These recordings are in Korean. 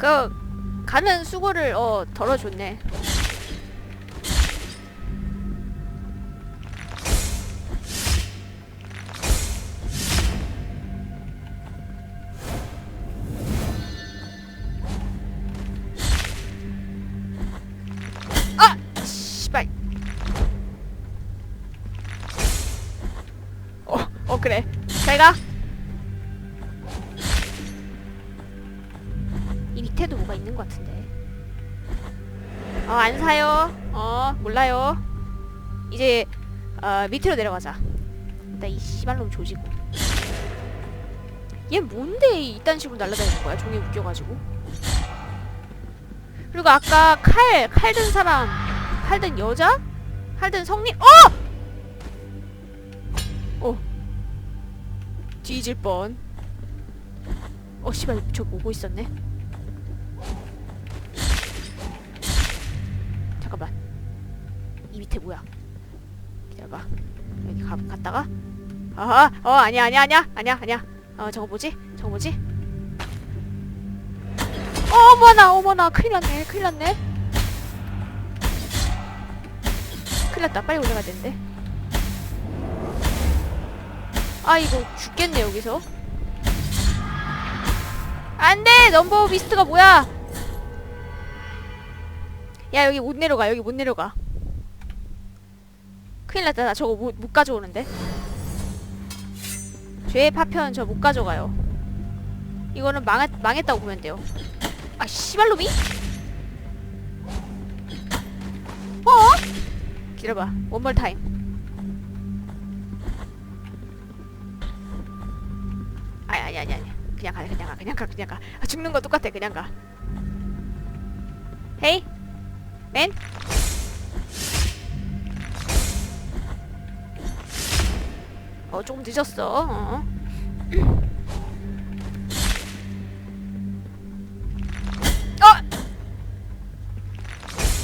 그 가는 수고를 어 덜어줬네. 안 사요. 어, 몰라요. 이제 어, 밑으로 내려가자. 나이 씨발놈 조지고. 얘 뭔데 이딴 식으로 날아다니는 거야? 종이 웃겨가지고. 그리고 아까 칼, 칼 든 사람, 칼 든 여자? 칼 든 성님, 어! 어. 뒤질 뻔. 어, 씨발, 저 오고 있었네. 잠깐만. 이 밑에 뭐야? 기다려봐. 여기 가, 갔다가. 아하, 어, 아니야, 아니야, 아니야, 아니야, 아니야. 어, 저거 뭐지? 저거 뭐지? 어머나, 어머나, 큰일 났네, 큰일 났네. 큰일 났다, 빨리 올라가야 되는데. 아, 이거 죽겠네, 여기서. 안 돼! 넘버 비스트가 뭐야! 야, 여기 못 내려가, 여기 못 내려가. 큰일 났다, 나 저거 못, 못 가져오는데. 죄의 파편 저 못 가져가요. 이거는 망했, 망했다고 보면 돼요. 아, 씨발놈이? 어? 기다려봐. 원몰 타임. 아니, 아니, 아니, 아니. 그냥 가, 그냥 가, 그냥 가, 그냥 가. 아, 죽는 거 똑같아, 그냥 가. 헤이? 맨? 어, 조금 늦었어. 어. 어!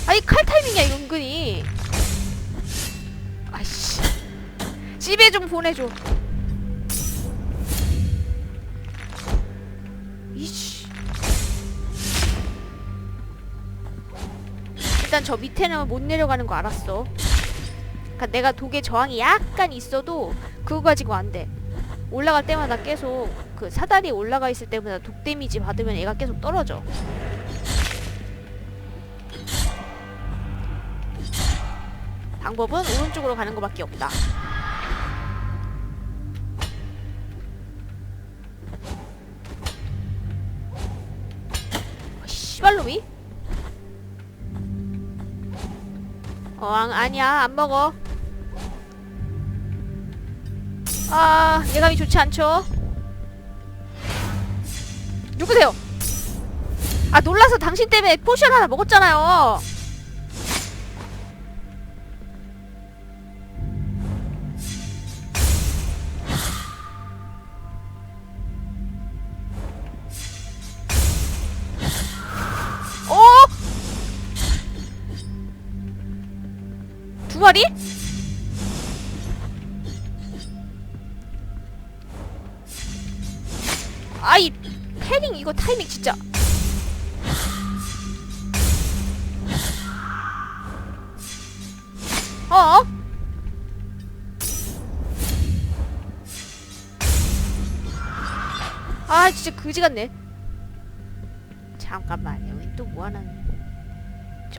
아니, 칼 타이밍이야, 이거 은근히. 아이씨. 집에 좀 보내줘. 일단 저 밑에는 못 내려가는 거 알았어. 그러니까 내가 독의 저항이 약간 있어도 그거 가지고 안 돼. 올라갈 때마다 계속 그 사다리 올라가 있을 때마다 독 데미지 받으면 얘가 계속 떨어져. 방법은 오른쪽으로 가는 것밖에 없다. 어, 씨발놈이? 어, 안, 아니야, 안 먹어. 아, 예감이 좋지 않죠? 누구세요? 아, 놀라서 당신 때문에 포션 하나 먹었잖아요. 아이 패링 이거 타이밍 진짜. 어? 아 진짜 그지 같네. 잠깐만 여기 또 뭐하는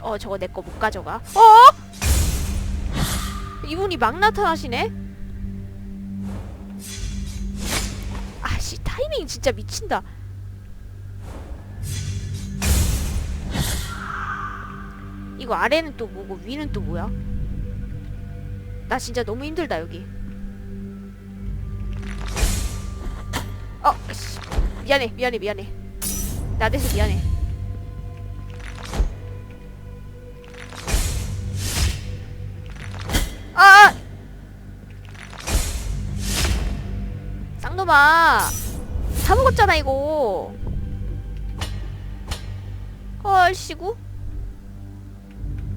어 저거 내 거 못 가져가? 어? 이분이 막 나타나시네 씨 타이밍 진짜 미친다. 이거 아래는 또 뭐고 위는 또 뭐야? 나 진짜 너무 힘들다 여기. 어 씨. 미안해 미안해 미안해. 나 대서 미안해. 아! 쌍놈아 다 먹었잖아 이거. 헐 시구.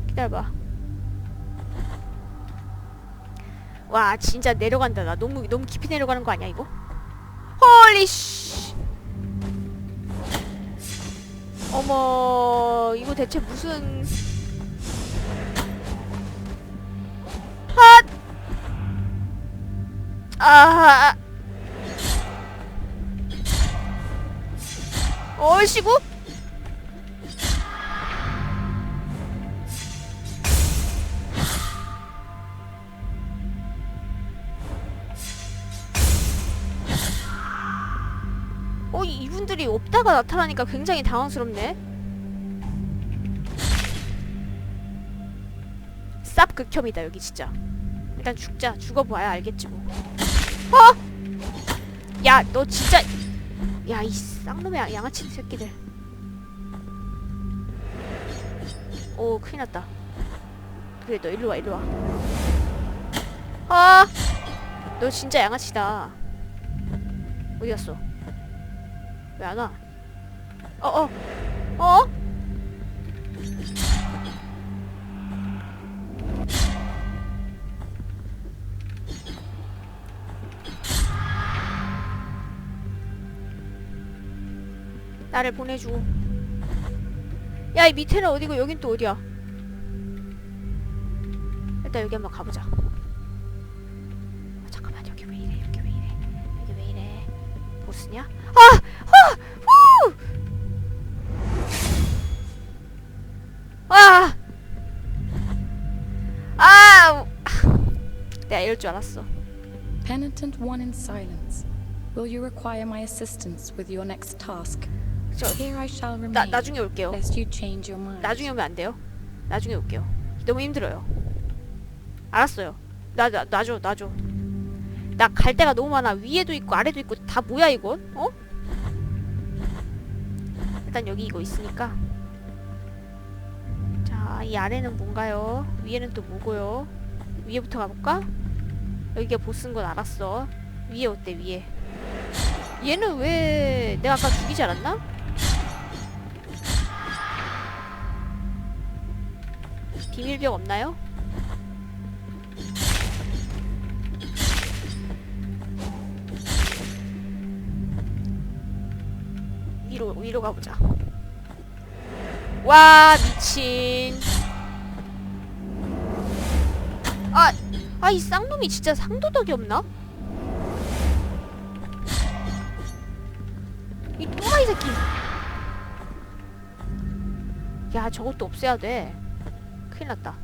기다려봐. 와 진짜 내려간다. 나 너무 너무 깊이 내려가는 거 아니야 이거? 헐리 씨. 어머 이거 대체 무슨. 핫! 아 얼씨구? 어 이분들이 없다가 나타나니까 굉장히 당황스럽네 쌉 극혐이다 여기 진짜 일단 죽자 죽어봐야 알겠지 뭐 어? 야 너 진짜 야 이 쌍놈의 양- 양아치 새끼들. 오 큰일 났다. 그래 너 일로 와 일로 와. 아 너 진짜 양아치다. 어디 갔어? 왜 안 와? 어 어. 어? 나를 보내주고 야 이 밑에는 어디고 여긴 또 어디야 일단 여기 한번 가보자 아, 잠깐만 여기 왜 이래 여기 왜 이래 여기 왜 이래 보스냐? 아! 아! 후! 아! 아! 내가 이럴 줄 알았어 Penitent one in silence, will you require my assistance with your next task? 저 Here I shall remain, 나, 나중에 올게요 lest you change your mind. 나중에 오면 안 돼요. 나중에 올게요. 너무 힘들어요. 알았어요. 나, 나, 놔줘, 놔줘. 나 갈 데가 너무 많아. 위에도 있고, 아래도 있고, 다 뭐야, 이건? 어? 일단 여기 이거 있으니까. 자, 이 아래는 뭔가요? 위에는 또 뭐고요? 위에부터 가볼까? 여기가 보스인 건 알았어. 위에 어때, 위에? 얘는 왜 내가 아까 죽이지 않았나? 비밀병 없나요? 위로 위로 가보자. 와 미친. 아, 아 이 쌍놈이 진짜 상도덕이 없나? 이 또라이 새끼. 야 저것도 없애야 돼. 큰일 났다.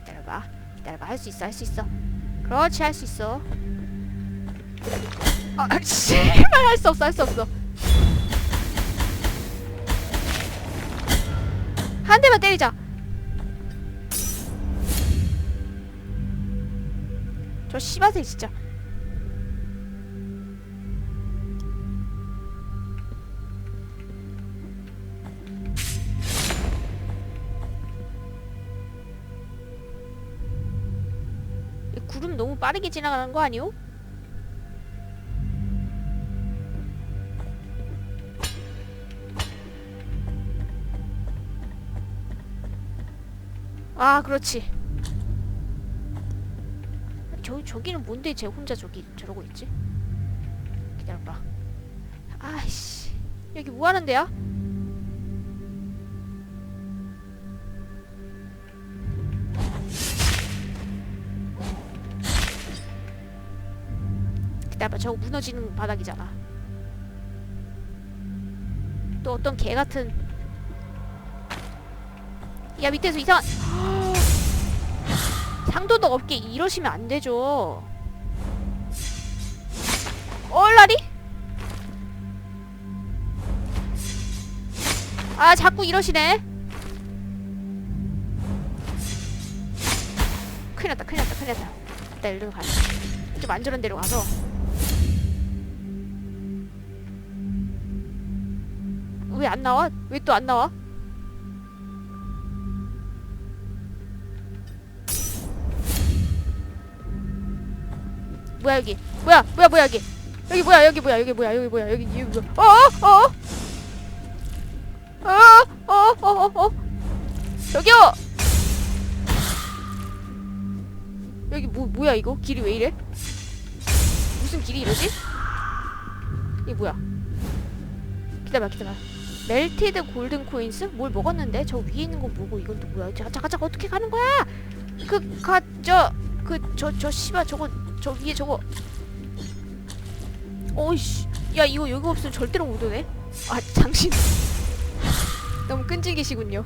기다려봐. 기다려봐. 할 수 있어. 할 수 있어. 그렇지. 할 수 있어. 아, 씨발 할 수 없어. 할 수 없어. 한 대만 때리자. 저 씨바새 진짜. 구름 너무 빠르게 지나가는 거 아니오? 아 그렇지 저, 저기는 뭔데 쟤 혼자 저기 저러고 있지? 기다려봐 아이씨 여기 뭐 하는 데야? 기다려봐. 저거 무너지는 바닥이잖아. 또 어떤 개 같은. 야 밑에서 이상한 상도덕 없게 이러시면 안 되죠. 얼라리? 아 자꾸 이러시네. 큰일 났다 큰일 났다 큰일 났다. 일단 일로 가자. 좀 안전한 데로 가서 왜 안 나와? 왜 또 안 나와? 뭐야 여기? 뭐야 뭐야 뭐야 여기? 여기 뭐야 여기 뭐야 여기 뭐야 여기 뭐야 여기 여기 뭐야? 어어 어? 어어어어 어? 저기요! 여기 뭐 뭐야 이거? 길이 왜 이래? 무슨 길이 이러지? 이게 뭐야? 기다려 기다려. 멜티드 골든 코인스? 뭘 먹었는데? 저 위에 있는 거 뭐고 이건 또 뭐야? 자, 잠깐 잠깐 어떻게 가는 거야? 그 가 저 그 저 저 씨발 저거 저 위에 저거 어이씨 야 이거 여기 없으면 절대로 못 오네 아 당신 너무 끈질기시군요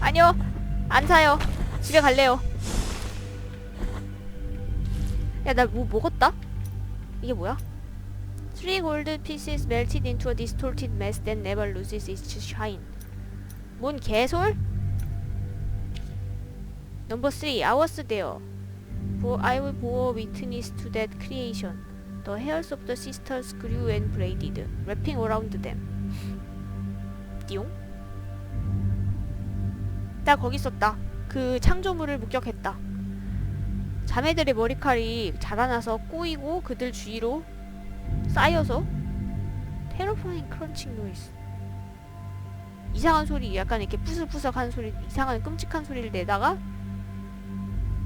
아니요 안 사요 집에 갈래요 야 나 뭐 먹었다? 이게 뭐야? Three golden pieces melted into a distorted mass that never loses its shine 뭔 개솔? Number 3 I was there For I will bore witness to that creation. The hairs of the sisters grew and braided, wrapping around them. 띠용? 나 거기 있었다. 그 창조물을 목격했다. 자매들의 머리칼이 자라나서 꼬이고 그들 주위로 쌓여서 테러파인 크런칭 노이즈. 이상한 소리, 약간 이렇게 푸석푸석한 소리, 이상한 끔찍한 소리를 내다가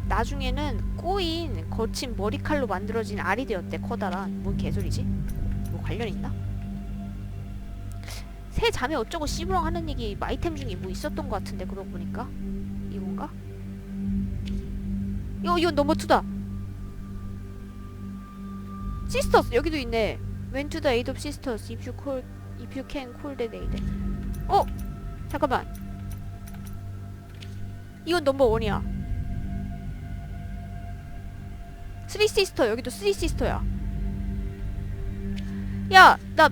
나중에는 꼬인 거친 머리칼로 만들어진 알이 되었대 커다란 뭔 개소리지? 뭐 관련 있나? 새 자매 어쩌고 씨부렁 하는 얘기 아이템 중에 뭐 있었던 것 같은데 그러고 보니까 이건가? 이거 이건 넘버 투다 시스터스 여기도 있네 Went to the aid of sisters if you call if you can call that aid 어 잠깐만 이건 넘버 원이야 쓰리 시스터 여기도 쓰리 시스터야. 야, 나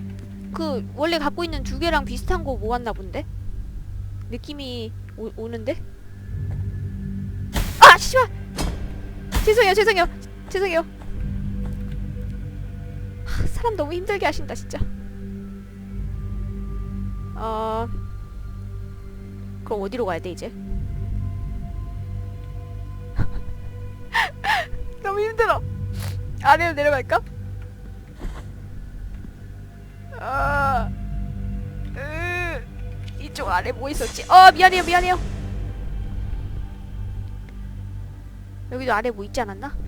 그 원래 갖고 있는 두 개랑 비슷한 거 모았나 본데? 느낌이 오, 오는데? 아, 씨발! 죄송해요, 죄송해요, 죄송해요. 하, 사람 너무 힘들게 하신다, 진짜. 어, 그럼 어디로 가야 돼 이제? 너무 힘들어. 아래로 내려갈까? 아, 으, 이쪽 아래 뭐 있었지? 어, 미안해요, 미안해요. 여기도 아래 뭐 있지 않았나?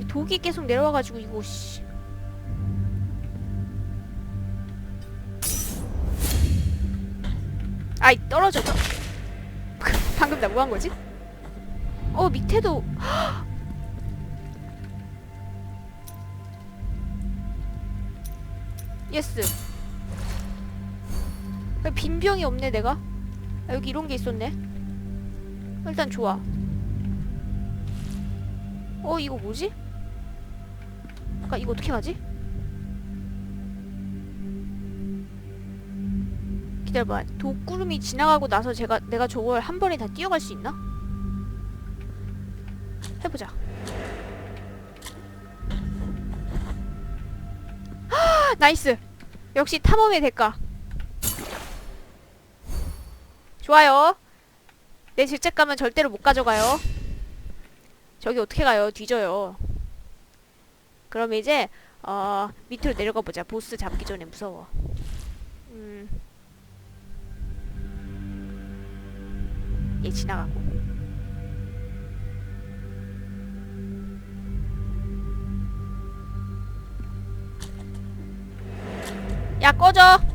이 독이 계속 내려와가지고 이거 씨. 아이 떨어져. 방금 나 뭐 한 거지? 어 밑에도 예스. 왜 빈병이 없네 내가. 아, 여기 이런 게 있었네. 일단 좋아. 어 이거 뭐지? 아까 이거 어떻게 가지? 기다려봐 독구름이 지나가고 나서 제가 내가 저걸 한 번에 다 뛰어갈 수 있나? 해보자 하, 나이스 역시 탐험의 대가 좋아요 내 질책감은 절대로 못 가져가요 저기 어떻게 가요? 뒤져요. 그럼 이제 어 밑으로 내려가 보자. 보스 잡기 전에 무서워. 음. 얘 지나가고. 야 꺼져.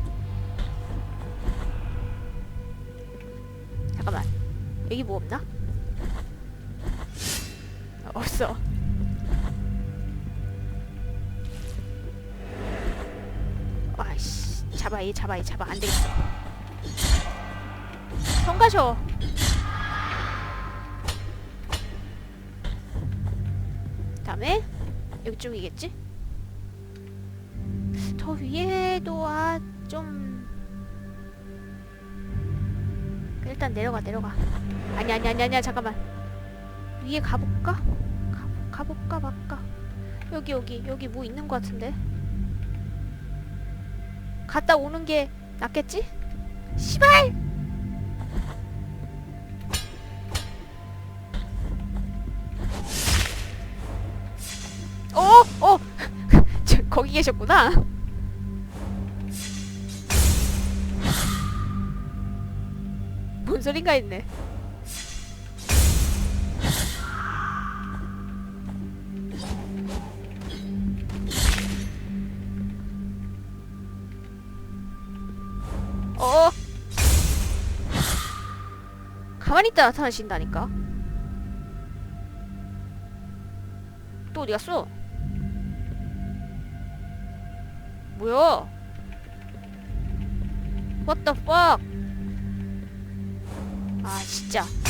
얘 잡아, 얘 잡아, 안 되겠어. 성가셔. 다음에 여기 쪽이겠지? 저 위에도 아좀 일단 내려가 내려가. 아니 아니 아니 아니야 잠깐만. 위에 가볼까? 가, 가볼까 말까? 여기 여기 여기 뭐 있는 것 같은데? 갔다 오는 게 낫겠지? 시발! 어, 어, 저, 거기 계셨구나. 뭔 소린가 했네. 가만히 있다 나타나신다니까. 또 어디 갔어? 뭐야? What the fuck? 아 진짜.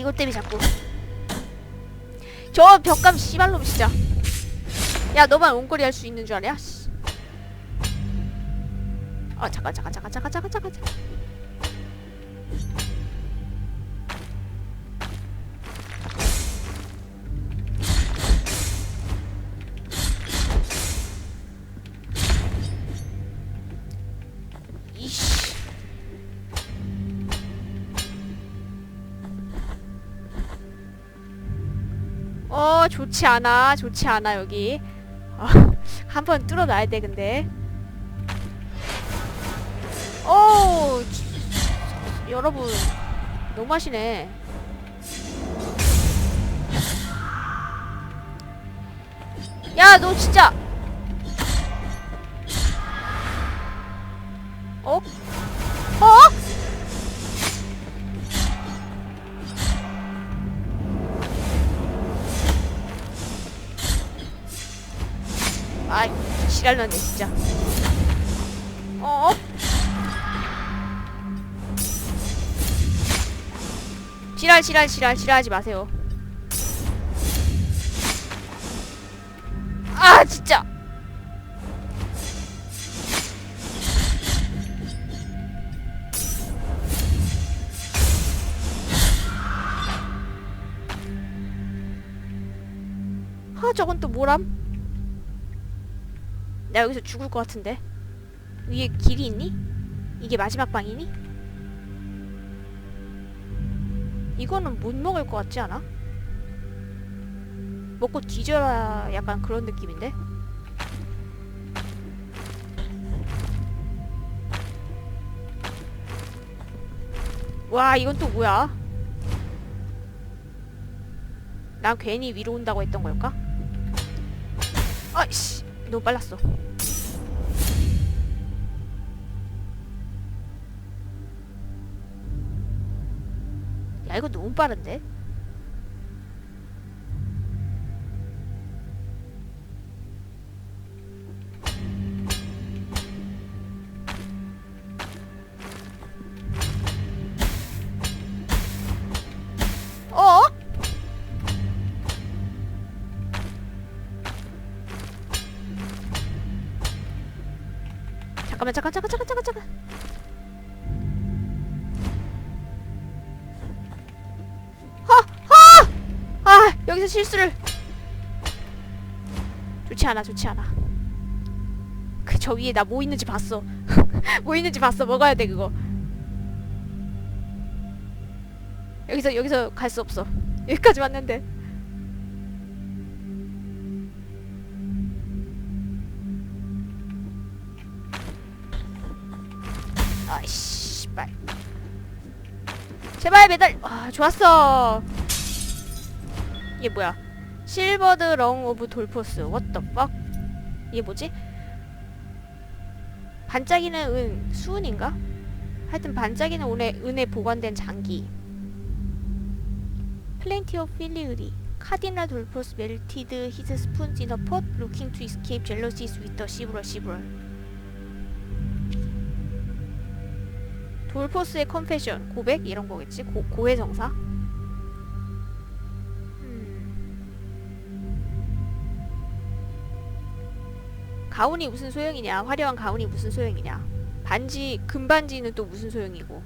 이것 때문에 자꾸. 저 벽감 씨발놈 진짜. 야 너만 온거리 할 수 있는 줄? 씨. 아 잠깐 잠깐 잠깐 잠깐 잠깐 잠깐 잠깐. 좋지 않아 좋지 않아 여기 아, 한번 뚫어놔야 돼 근데 오 지- 여러분 너무 하시네 야 너 진짜 어? 어? 지랄났네 진짜 어? 지랄 지랄 지랄 지랄하지 마세요 나 여기서 죽을 것 같은데 위에 길이 있니? 이게 마지막 방이니? 이거는 못 먹을 것 같지 않아? 먹고 뒤져라 약간 그런 느낌인데? 와 이건 또 뭐야? 난 괜히 위로 온다고 했던 걸까? 아이씨 너무 빨랐어 너무 빠른데? 어? 잠깐만 잠깐 잠깐 잠깐 잠깐 잠깐 여기서 실수를. 좋지 않아 좋지 않아. 그 저 위에 나 뭐 있는지 봤어. 뭐 있는지 봤어. 먹어야 돼 그거. 여기서 여기서 갈 수 없어. 여기까지 왔는데. 아이씨 빨 제발 매달. 아 좋았어 이게 뭐야? 실버드 렁 오브 돌포스. The fuck? 이게 뭐지? 반짝이는 은 수은인가? 하여튼 반짝이는 은에, 은에 보관된 장기. 플랜티 오브 필리우리. 카디날 돌포스 멜티드 히즈 스푼즈 인어 폿 루킹 투 이스케이프 젤러시스 위더 시브럴 시브럴 돌포스의 컨페션 고백 이런 거겠지 고, 고해 정사 가운이 무슨 소용이냐? 화려한 가운이 무슨 소용이냐? 반지 금반지는 또 무슨 소용이고?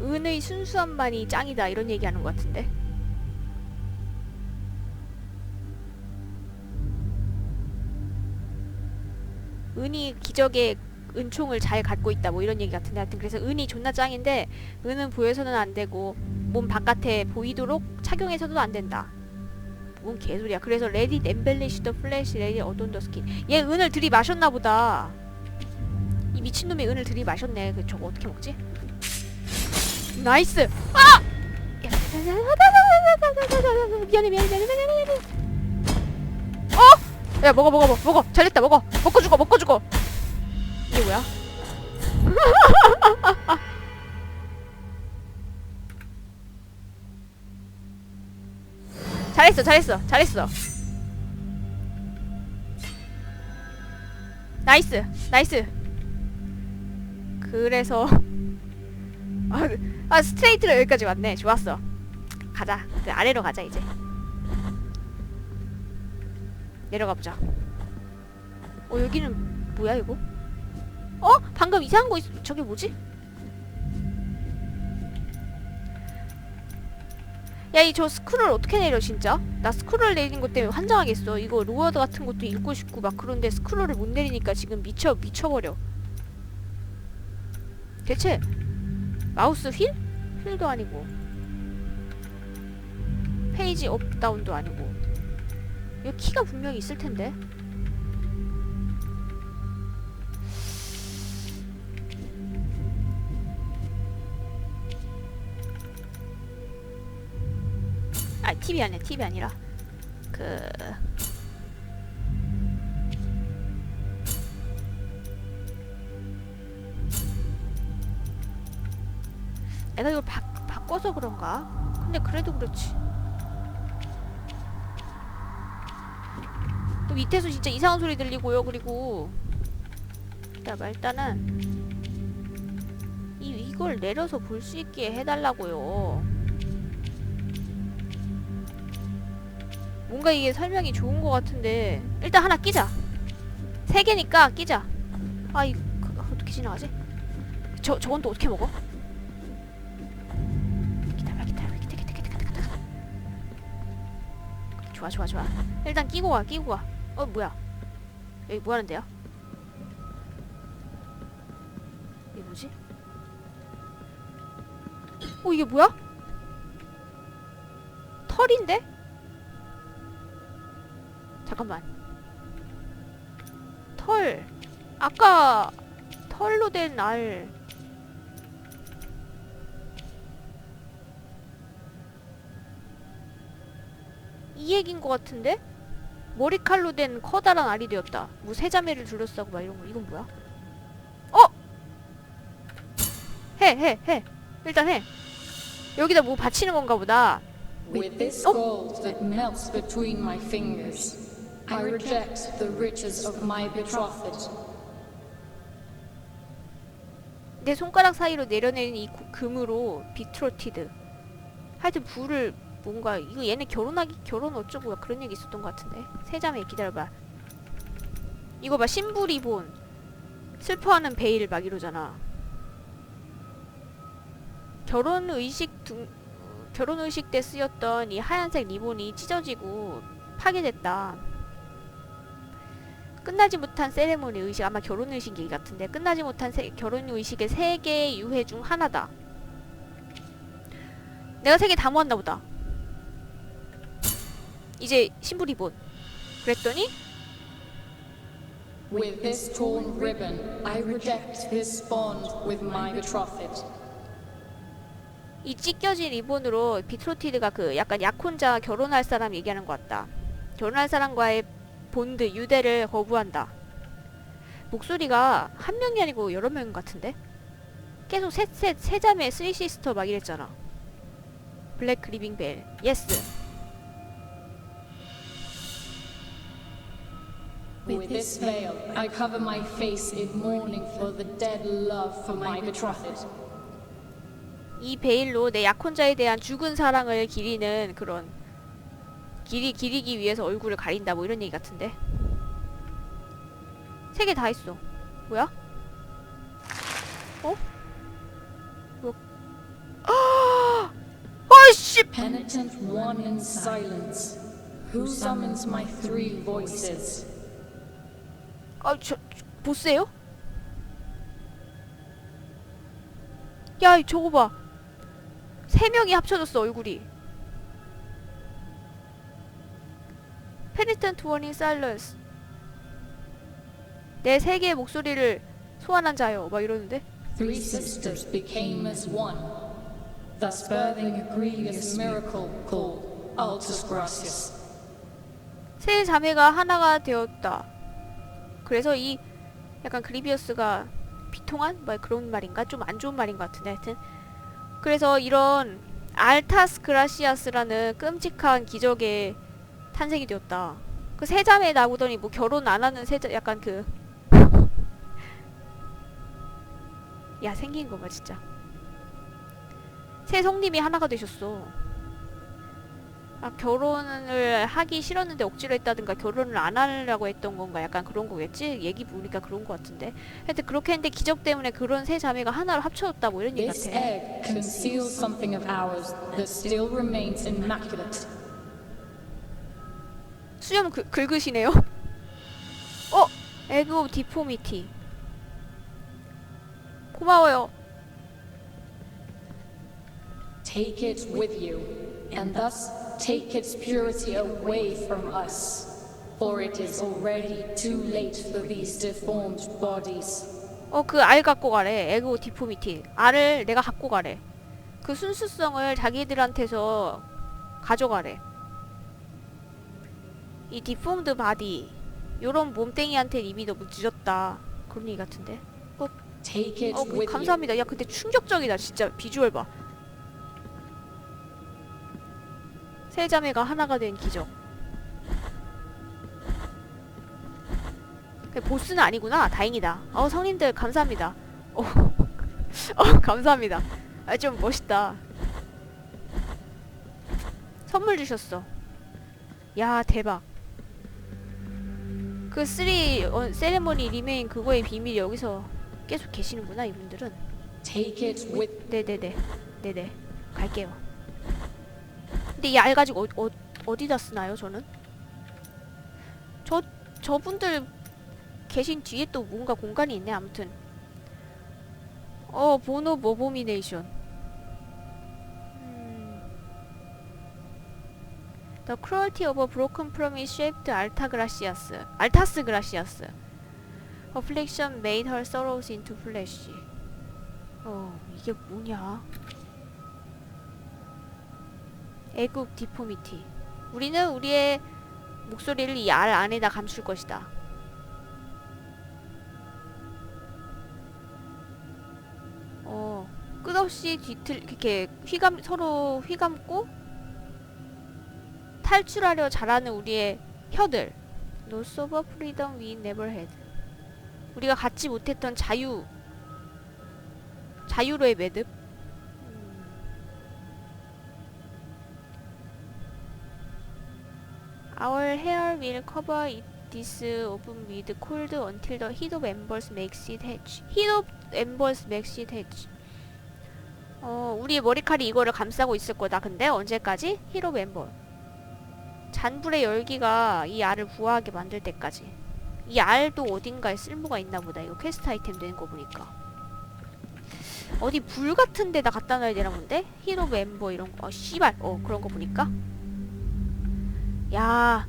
은의 순수함만이 짱이다. 이런 얘기하는 것 같은데. 은이 기적의 은총을 잘 갖고 있다. 뭐 이런 얘기 같은데. 하여튼 그래서 은이 존나 짱인데 은은 보여서는 안 되고 몸 바깥에 보이도록 착용해서도 안 된다. 뭔 개소리야. 그래서 레디 엠벨리시 더 플래시 레디 어돈 더 스킨. 얘 은을 들이마셨나 보다. 이 미친놈이 은을 들이마셨네. 그 저거 어떻게 먹지? 나이스. 아! 야, 미안해 미안해 미안해 미안해 미안해. 어? 야 먹어 먹어 먹어 먹어. 잘됐다 먹어. 먹고 죽어 먹고 죽어. 이게 뭐야? 잘했어 잘했어 잘했어. 나이스 나이스. 그래서 아, 아 스트레이트로 여기까지 왔네. 좋았어. 가자. 그 아래로 가자 이제. 내려가 보자. 어 여기는 뭐야 이거? 어? 방금 이상한 거 있... 저게 뭐지 야 이 저 스크롤 어떻게 내려 진짜? 나 스크롤 내리는 것 때문에 환장하겠어. 이거 로워드 같은 것도 읽고 싶고 막 그런데 스크롤을 못 내리니까 지금 미쳐 미쳐버려. 대체 마우스 휠? 휠도 아니고. 페이지 업 다운도 아니고. 여기 키가 분명히 있을 텐데 아 TV 아니야 TV 아니라. 그 내가 이걸 바, 바꿔서 그런가? 근데 그래도 그렇지. 또 밑에서 진짜 이상한 소리 들리고요 그리고. 일단 일단은 이, 이걸 내려서 볼 수 있게 해달라고요 뭔가 이게 설명이 좋은 것 같은데 일단 하나 끼자 세 개니까 끼자 아이 그, 어떻게 지나가지? 저 저건 또 어떻게 먹어? 기다려 기다려 기다려 기다려 기다려 기다려 좋아 좋아 좋아 일단 끼고 가 끼고 가어 뭐야 여기 뭐 하는데요? 이게 뭐지? 어 이게 뭐야? 털인데? 잠깐만. 털. 아까 털로 된 알. 이 얘긴 것 같은데? 머리칼로 된 커다란 알이 되었다. 뭐 세자매를 둘러싸고 막 이런 거. 이건 뭐야? 어! 해, 해, 해. 일단 해. 여기다 뭐 받치는 건가 보다. With this Oh. gold that melts between my fingers, I reject the riches of my betrothed. 내 손가락 사이로 내려내린 이 고- 금으로 비트로티드. 하여튼 불을 뭔가 이거 얘네 결혼하기 결혼 어쩌고 막 그런 얘기 있었던 것 같은데. 세자매 기다려봐. 이거 봐 신부 리 본. 슬퍼하는 베일 막 이러잖아. 결혼 의식 등 결혼 의식 때 쓰였던 이 하얀색 리본이 찢어지고 파괴됐다. 끝나지 못한 세레모니 의식 아마 결혼 의식 얘기 같은데 끝나지 못한 세, 결혼 의식의 세 개의 유해 중 하나다. 내가 세 개 다 모았나 보다. 이제 신부 리본. 그랬더니 With this torn ribbon, I reject this bond with my betrothed. 이 찢겨진 리본으로 비트로티드가 그 약간 약혼자 결혼할 사람 얘기하는 것 같다. 결혼할 사람과의 본드 유대를 거부한다. 목소리가 한 명이 아니고 여러 명 같은데? 계속 셋셋 세 자매 쓰리 시스터 막 이랬잖아. 블랙 리빙 벨. 예스. With this veil, I cover my face in mourning for the dead love for my betrothed. 이 베일로 내 약혼자에 대한 죽은 사랑을 기리는 그런 기리 기리기 위해서 얼굴을 가린다 뭐 이런 얘기 같은데 세 개다 했어 뭐야? 어? 뭐 Penitent one in silence. Who summons my three voices? 아, 저, 저 보스예요? 야, 저거 봐. 세 명이 합쳐졌어, 얼굴이. 페니턴트 워닝 사일런스. 내세 개의 목소리를 소환한 자요. 막 이러는데. Three sisters became as one, thus birthing a grievous miracle called Altus Gracias. 세 자매가 하나가 되었다. 그래서 이 약간 그리비어스가 비통한 뭐 그런 말인가 좀 안 좋은 말인 것 같은데 하여튼 그래서 이런 알타스 그라시아스라는 끔찍한 기적의 탄생이 되었다. 그 세 자매 나오더니 뭐 결혼 안 하는 세자 약간 그 야 생긴 거봐 진짜. 새 성님이 하나가 되셨어. 아, 결혼을 하기 싫었는데 억지로 했다든가 결혼을 안 하려고 했던 건가 약간 그런 거겠지? 얘기 보니까 그런 거 같은데 하여튼 그렇게 했는데 기적 때문에 그런 세 자매가 하나로 합쳐졌다고 이런 얘기 같아 수염 그, 긁으시네요? 어? 에그 오브 디포미티 고마워요 Take it with you, and thus take its purity away from us. For it is already too late for these deformed bodies. 어 그 알 갖고 가래 에그 오브 디포미티 알을 내가 갖고 가래 그 순수성을 자기들한테서 가져가래 이 디폼드 바디 요런 몸뚱이한테 이미 너무 늦었다 그런 얘기 같은데 어, you. 감사합니다. 야, 근데 충격적이다, 진짜. 비주얼 봐. 세 자매가 하나가 된 기적. 그 보스는 아니구나. 다행이다. 어, 성님들 감사합니다. 어, 어 감사합니다. 아, 좀 멋있다. 선물 주셨어. 야, 대박. 그 쓰리 어, 세레머니 리메인 그거의 비밀이 여기서 계속 계시는구나 이분들은. Take it with 네네네. 네네. 갈게요. 근데 이 알 가지고 어, 어, 어디다 쓰나요 저는? 저 저분들 계신 뒤에 또 뭔가 공간이 있네 아무튼. 어 보노 모보미네이션 The cruelty of a broken promise shaped Alta Gracias 알타스 그라시아스 Affliction made her sorrows into flesh 어, 이게 뭐냐? 애국 디포미티. 우리는 우리의 목소리를 이 알 안에다 감출 것이다. 어, 끝없이 뒤틀 이렇게 휘감 서로 휘감고 탈출하려 잘하는 우리의 혀들. No sober freedom we never had. 우리가 갖지 못했던 자유 자유로의 매듭. Our hair will cover it this open with cold until the heat of embers makes it hatch. Heat of embers makes it hatch. 어, 우리의 머리칼이 이거를 감싸고 있을 거다. 근데 언제까지? Heat of ember. 잔불의 열기가 이 알을 부화하게 만들 때까지. 이 알도 어딘가에 쓸모가 있나 보다. 이거 퀘스트 아이템 되는 거 보니까. 어디 불 같은 데다 갖다 놔야 되나 본데? 히로 멤버 이런 거. 어, 씨발. 어, 그런 거 보니까. 야.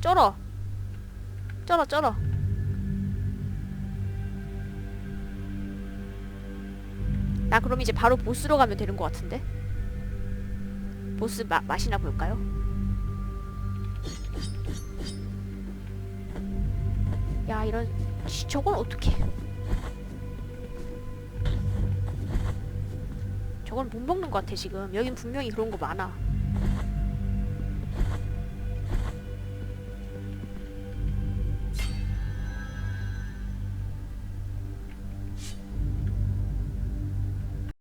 쩔어. 쩔어, 쩔어. 나 그럼 이제 바로 보스로 가면 되는 것 같은데? 보스 마, 맛이나 볼까요? 야, 이런. 씨, 저건 어떻게. 저건 못 먹는 것 같아 지금 여긴 분명히 그런 거 많아